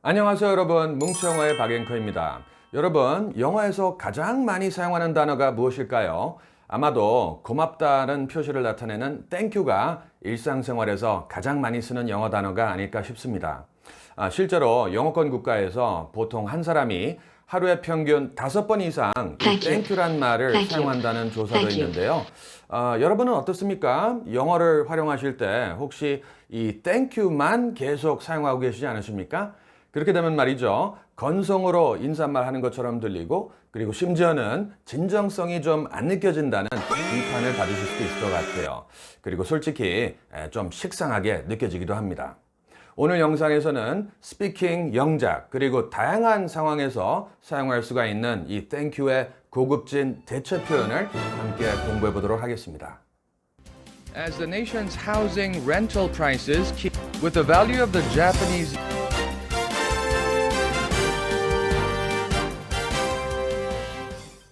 안녕하세요 여러분 뭉치영어의 박앵커입니다 여러분 영어에서 가장 많이 사용하는 단어가 무엇일까요? 아마도 고맙다는 표시를 나타내는 땡큐가 일상생활에서 가장 많이 쓰는 영어 단어가 아닐까 싶습니다 아, 실제로 영어권 국가에서 보통 한 사람이 하루에 평균 다섯 번 이상. 땡큐란 말을 Thank. 사용한다는 조사도. 있는데요. 아, 여러분은 어떻습니까? 영어를 활용하실 때 혹시 이 땡큐만 계속 사용하고 계시지 않으십니까? 그렇게 되면 말이죠. 건성으로 인사말 하는 것처럼 들리고 그리고 심지어는 진정성이 좀 안 느껴진다는 비판을 받으실 수도 있을 것 같아요. 그리고 솔직히 에, 좀 식상하게 느껴지기도 합니다. 오늘 영상에서는 스피킹 영작 그리고 다양한 상황에서 사용할 수가 있는 이 땡큐의 고급진 대체 표현을 함께 공부해 보도록 하겠습니다. As the nation's housing rental prices keep with the value of the Japanese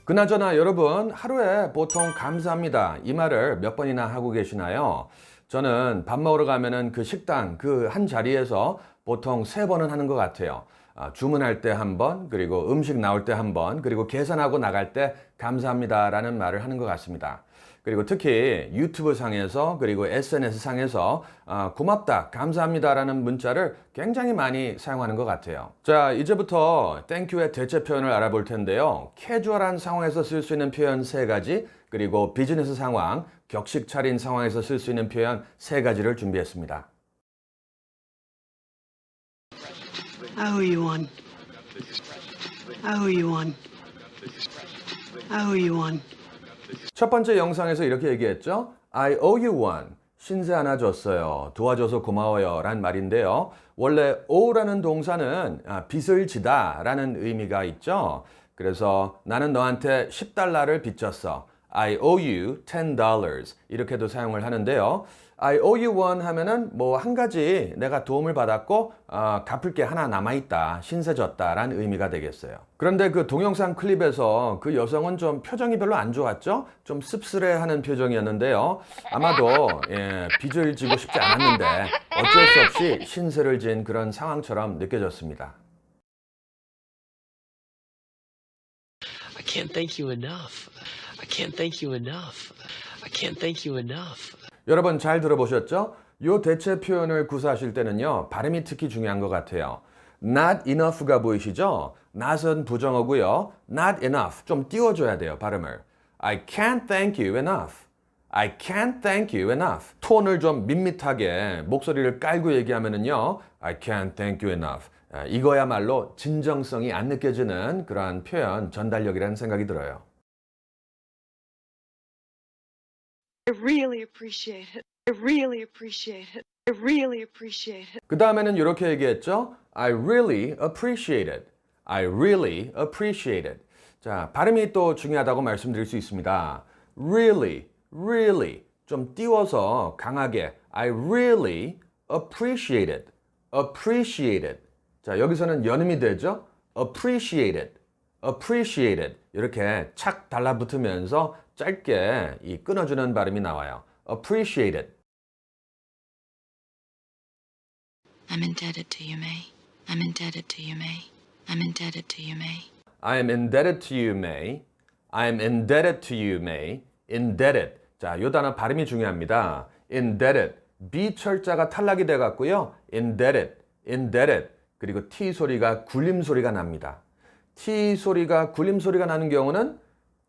그나저나 여러분 하루에 보통 감사합니다 이 말을 몇 번이나 하고 계시나요? 저는 밥 먹으러 가면은 그 식당 그 한 자리에서 보통 세 번은 하는 것 같아요. 아, 주문할 때 한 번, 그리고 음식 나올 때 한 번, 그리고 계산하고 나갈 때 감사합니다라는 말을 하는 것 같습니다. 그리고 특히 유튜브 상에서 그리고 SNS 상에서 아, 고맙다, 감사합니다라는 문자를 굉장히 많이 사용하는 것 같아요. 자, 이제부터 땡큐의 대체 표현을 알아볼 텐데요. 캐주얼한 상황에서 쓸 수 있는 표현 세 가지, 그리고 비즈니스 상황, 격식 차린 상황에서 쓸 수 있는 표현 세 가지를 준비했습니다. I owe you one. I owe you one. 첫 번째 영상에서 이렇게 얘기했죠. I owe you one. 신세 하나 줬어요. 도와줘서 고마워요. 란 말인데요. 원래 owe라는 동사는 아, 빚을 지다 라는 의미가 있죠. 그래서 나는 너한테 10달러를 빚졌어. I owe you $10. 이렇게도 사용을 하는데요. I owe you one 하면은 뭐 한 가지 내가 도움을 받았고 아, 갚을 게 하나 남아있다. 신세 졌다라는 의미가 되겠어요. 그런데 그 동영상 클립에서 그 여성은 좀 표정이 별로 안 좋았죠? 좀 씁쓸해하는 표정이었는데요. 아마도 예, 빚을 지고 싶지 않았는데 어쩔 수 없이 신세를 진 그런 상황처럼 느껴졌습니다. I can't thank you enough. I can't thank you enough. I can't thank you enough. 여러분 잘 들어보셨죠? 요 대체 표현을 구사하실 때는요, 발음이 특히 중요한 것 같아요. not enough가 보이시죠? not은 부정어고요. not enough 좀 띄워줘야 돼요, 발음을. I can't thank you enough. I can't thank you enough. 톤을 좀 밋밋하게 목소리를 깔고 얘기하면은요, I can't thank you enough. 아, 이거야말로 진정성이 안 느껴지는 그러한 표현 전달력이라는 생각이 들어요. I really appreciate it. I really appreciate it. I really appreciate it. 그 다음에는 이렇게 얘기했죠. I really appreciate it. I really appreciate it. 자, 발음이 또 중요하다고 말씀드릴 수 있습니다. Really, really. 좀 띄워서 강하게. I really appreciate it. appreciate it. 자, 여기서는 연음이 되죠. appreciate it. Appreciate it. 이렇게 착 달라붙으면서 짧게 이 끊어주는 발음이 나와요. appreciate it. I'm indebted to you, May. I'm indebted to you, May. I'm indebted to you, May. I am indebted to you, May. I am indebted to you, May. indebted. 자, 요 단어 발음이 중요합니다. indebted. B 철자가 탈락이 돼 갖고요. indebted. indebted. 그리고 T 소리가 굴림 소리가 납니다. T 소리가 굴림 소리가 나는 경우는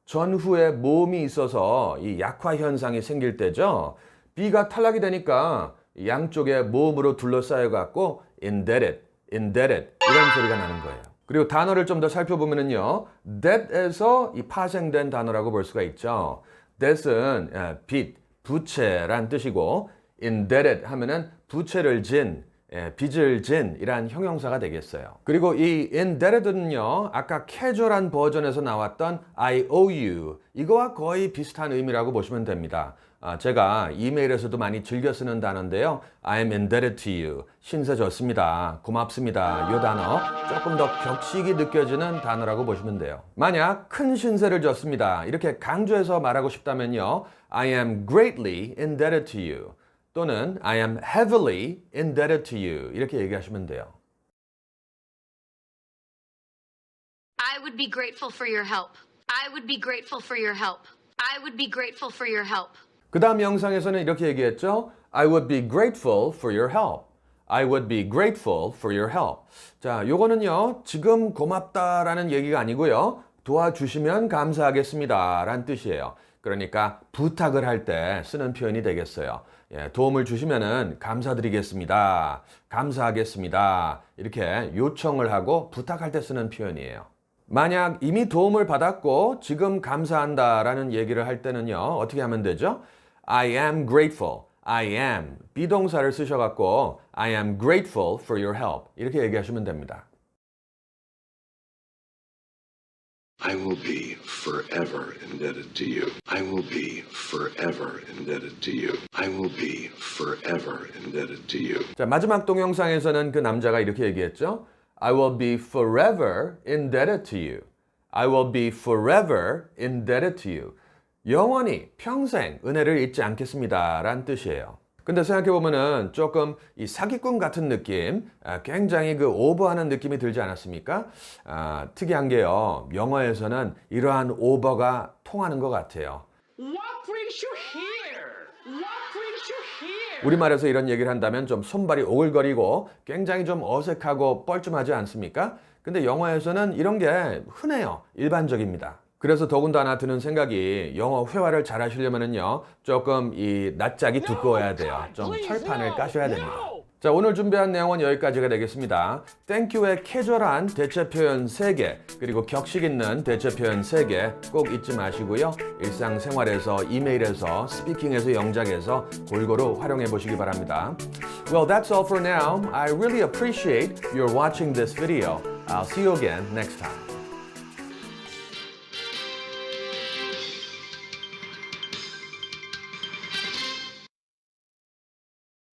전후에 모음이 있어서 이 약화 현상이 생길 때죠. B가 탈락이 되니까 양쪽에 모음으로 둘러싸여 갖고 indebted, indebted 이런 소리가 나는 거예요. 그리고 단어를 좀 더 살펴보면은요, debt에서 이 파생된 단어라고 볼 수가 있죠. debt은 예, 빚, 부채란 뜻이고 indebted 하면은 부채를 진, 예, 빚을 진 이란 형용사가 되겠어요. 그리고 이 indebted는요, 아까 캐주얼한 버전에서 나왔던 I owe you 이거와 거의 비슷한 의미라고 보시면 됩니다. 아, 제가 이메일에서도 많이 즐겨 쓰는 단어인데요. I am indebted to you. 신세 졌습니다. 고맙습니다. 이 단어 조금 더 격식이 느껴지는 단어라고 보시면 돼요. 만약 큰 신세를 졌습니다. 이렇게 강조해서 말하고 싶다면요. I am greatly indebted to you. 또는 I am heavily indebted to you. 이렇게 얘기하시면 돼요. I would be grateful for your help. I would be grateful for your help. I would be grateful for your help. 그 다음 영상에서는 이렇게 얘기했죠. I would be grateful for your help. I would be grateful for your help. 자, 요거는요, 지금 고맙다라는 얘기가 아니고요, 도와주시면 감사하겠습니다. 라는 뜻이에요. 그러니까 부탁을 할 때 쓰는 표현이 되겠어요. 예, 도움을 주시면은 감사드리겠습니다. 감사하겠습니다. 이렇게 요청을 하고 부탁할 때 쓰는 표현이에요. 만약 이미 도움을 받았고 지금 감사한다 라는 얘기를 할 때는요. 어떻게 하면 되죠? I am grateful. I am 비동사를 쓰셔갖고 I am grateful for your help 이렇게 얘기하시면 됩니다. I will be forever indebted to you. I will be forever indebted to you. I will be forever indebted to you. 자 마지막 동영상에서는 그 남자가 이렇게 얘기했죠. I will be forever indebted to you. I will be forever indebted to you. 영원히 평생 은혜를 잊지 않겠습니다. 라는 뜻이에요. 근데 생각해보면은 조금 이 사기꾼 같은 느낌, 아, 굉장히 그 오버하는 느낌이 들지 않았습니까? 아, 특이한 게요. 영어에서는 이러한 오버가 통하는 것 같아요. 우리말에서 이런 얘기를 한다면 좀 손발이 오글거리고 굉장히 좀 어색하고 뻘쭘하지 않습니까? 근데 영어에서는 이런 게 흔해요. 일반적입니다. 그래서 더군다나 드는 생각이 영어 회화를 잘 하시려면은요, 조금 이 낯짝이 두꺼워야 돼요. 좀 철판을 까셔야 됩니다. 자, 오늘 준비한 내용은 여기까지가 되겠습니다. 땡큐의 캐주얼한 대체 표현 3개, 그리고 격식 있는 대체 표현 3개 꼭 잊지 마시고요. 일상생활에서, 이메일에서, 스피킹에서, 영작에서 골고루 활용해 보시기 바랍니다. Well, that's all for now. I really appreciate your watching this video. I'll see you again next time.